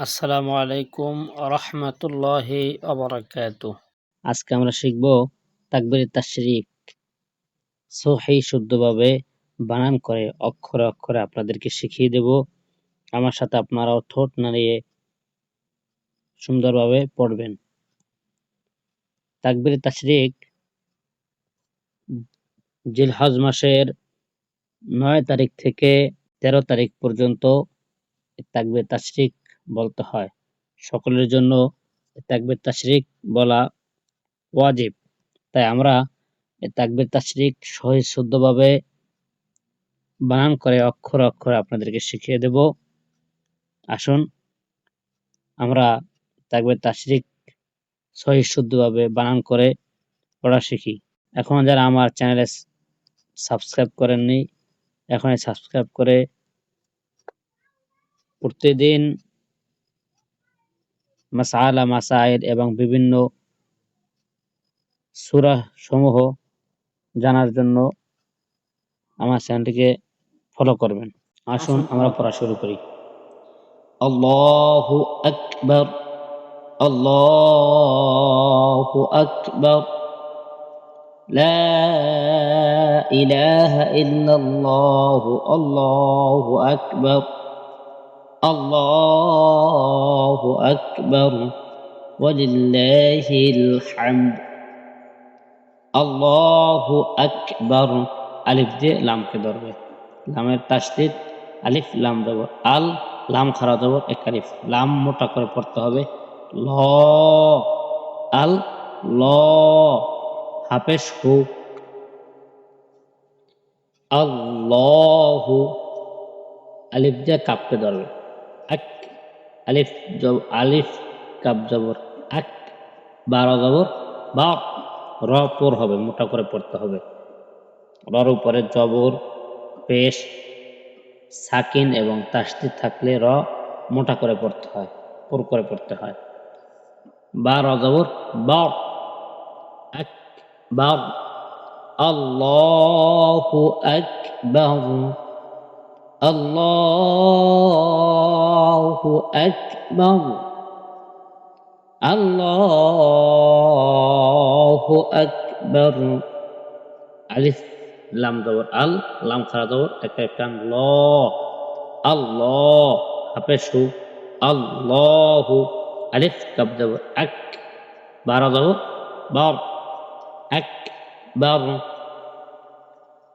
আসসালামু আলাইকুম রহমতুল্লাহি অবরাকাত আজকে আমরা শিখব তাকবির তাশরিক। সহি, শুদ্ধভাবে বানান করে অক্ষরে অক্ষরে আপনাদেরকে শিখিয়ে দেব। আমার সাথে আপনারাও ঠোঁট নাড়িয়ে সুন্দরভাবে পড়বেন। তাকবির তাশরিক জিলহজ মাসের নয় তারিখ থেকে তেরো তারিখ পর্যন্ত তাকবির তাশরিক বলতে হয়। সকলের জন্য তাকবির তাশরিক বলা ওয়াজিব। তাই আমরা তাকবির তাশরিক সহি শুদ্ধভাবে বানান করে অক্ষর অক্ষর আপনাদেরকে শিখিয়ে দেব। আসুন, আমরা তাকবির তাশরিক সহি শুদ্ধভাবে বানান করে পড়া শিখি। এখন যারা আমার চ্যানেলে সাবস্ক্রাইব করেননি, এখনই সাবস্ক্রাইব করে প্রতিদিন মাসালা মাসাইল এবং বিভিন্ন সুরা সমূহ জানার জন্য আমার চ্যানেলটিকে ফলো করবেন আসুন আমরা পড়া শুরু করি আল্লাহু আকবার আল্লাহু আকবার لا إله إلا الله الله أكبر الله أكبر ولله الحمد আল্লাহু আকবার আলিফ দিয়ে লামকে ধরবে লামের তাসদিদ আলিফ লাম দেব আল লাম খারা দেব এক আলিফ লাম মোটা করে পড়তে হবে ল আল ল হাফেশ হু আল্লাহু আলিফ দিয়ে কাপকে ধরবে আক, আলিফ জব, আলিফ কাপ জবর, আক, বারো জবর, বা, র পর হবে, মোটা করে পড়তে হবে। রর উপরে জবর, পেশ, সাকিন এবং তাস্তি থাকলে র মোটা করে পড়তে হয়, পুর করে পড়তে হয়। বা র জবর, বা এক বা, আল্লাহু আকবার। আল্লাহু আকবার আল্লাহু আকবার আলিফ লাম জবর আল লাম খারা জবর একটা একটা ল আল্লাহ হাফেশু আল্লাহু আলিফ কাব জবর এক বারো জবর বার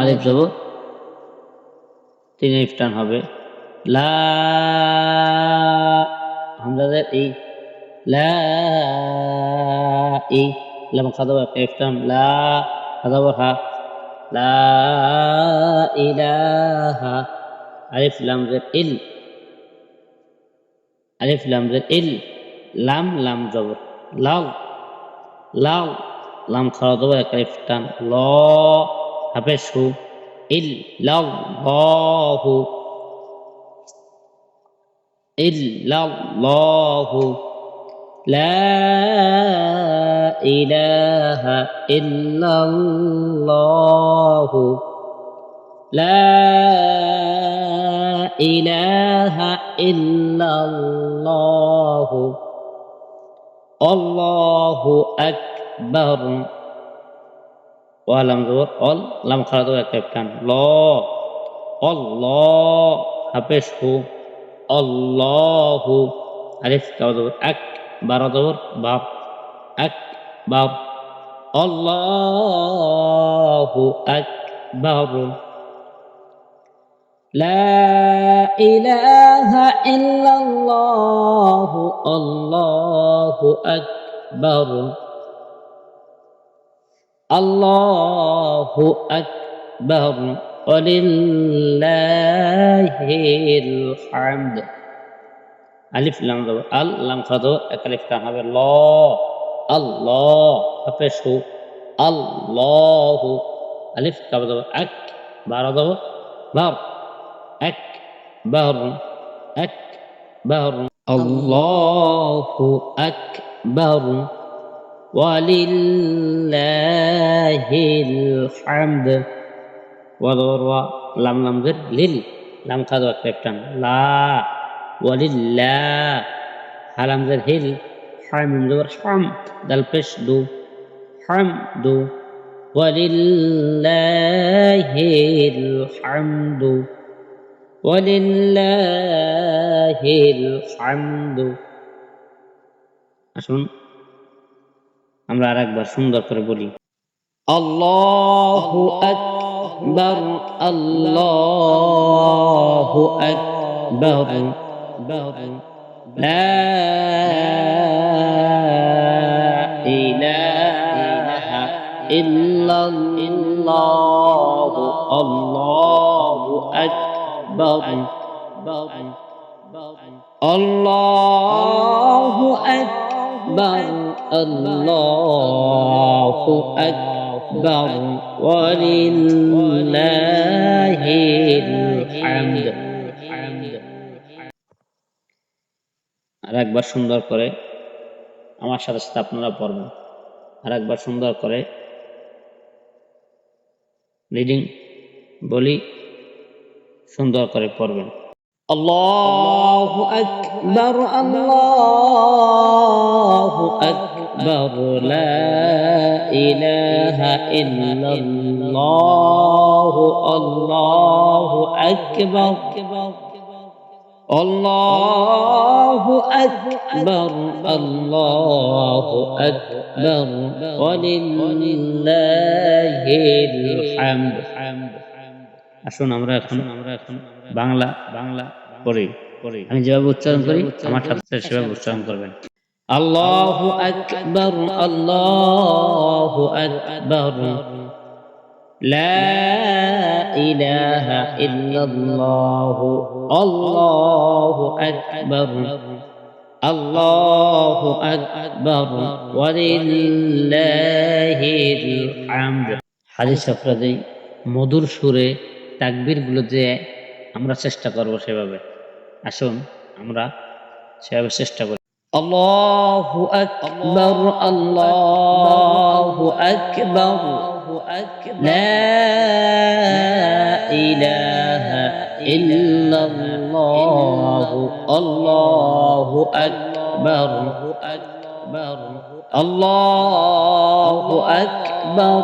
আলিফ যাব তিন হবে। লা হামজাদের এই লা এই লাম খাদাব একটা ইফটান লা হা। লা ইলাহা আলিফ লাম জের ইল। আলিফ লাম জের ইল। লাম লাম জবর। লাউ লাউ লাম খাওয়া দেবো এক আলিফ টান ল হাফে সু ইল, লাউ, লহু। ইল, লাউ, লহু। লা ইলাহা ইল্লাল্লাহু। লা ইলাহা ইল্লাল্লাহু। অল্লাহু আকবার ওয়ালাম জবর অল লাম খারাদ এক টান ল অল্লাহ হাফেজ হু অল্লাহু আলিফ কাউ জবর এক বারো বাপ এক বাপ অল্লাহু আকবার لا إله إلا الله الله أكبر. الله أكبر. ولله الحمد. ألف لام ضو ال لام خطو أكلف كان هذا. الله. الله. أفسه الله. ألف كبر أك بارضو بار. أكبر أكبر الله أكبر ولله الحمد وضر لم لم ذر لل لم قد وكبتن لا ولله هلم ذر هل حمد ذر حمد دل دو حمد ولله الحمد ولله الحمد আসুন আমরা আর একবার সুন্দর করে বলি আল্লাহু আকবার আল্লাহু আকবার لا إله إلا الله الله أكبر الله أكبر الله أكبر ولله الحمد আর একবার সুন্দর করে আমার সাথে সাথে আপনারা পড়বেন আর একবার সুন্দর করে রিডিং বলি সুন্দর করে পড়বেন আল্লাহ আকবর আল্লাহ আকবর লা ইলাহা ইল্লাল্লাহ আল্লাহু আকবর الله أكبر الله أكبر ولله الحمد আসুন আমরা এখন আমরা এখন বাংলা বাংলা পড়ি পড়ি আমি যেভাবে উচ্চারণ করি আমার সাথে সাথে সেভাবে উচ্চারণ করবেন আল্লাহু আকবার আল্লাহু আকবার لا إله إلا الله الله أكبر الله أكبر ولله الحمد হাদিস সফরাদি মধুর সুরে তাকবীর গুলো যে আমরা চেষ্টা করব সেভাবে আসুন আমরা সেভাবে চেষ্টা করি আল্লাহু আকবার আল্লাহু আকবার لا إله إلا الله الله أكبر الله أكبر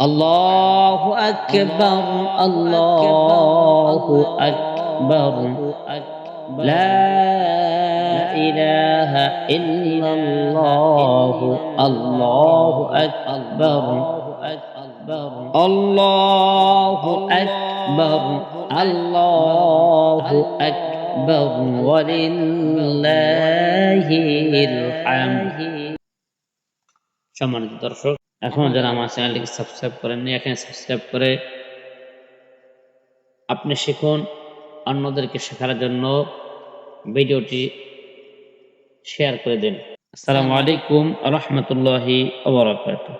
الله أكبر الله أكبر لا إله إلا الله الله أكبر الله أكبر الله أكبر ولله الحمد সম্মানিত দর্শক এখনও যারা আমার চ্যানেলটিকে সাবস্ক্রাইব করেননি এখানে সাবস্ক্রাইব করে আপনি শিখুন অন্যদেরকে শেখার জন্য ভিডিওটি শেয়ার করে দিন। আসসালামু আলাইকুম রহমতুল্লাহি ওবরাকাতুহ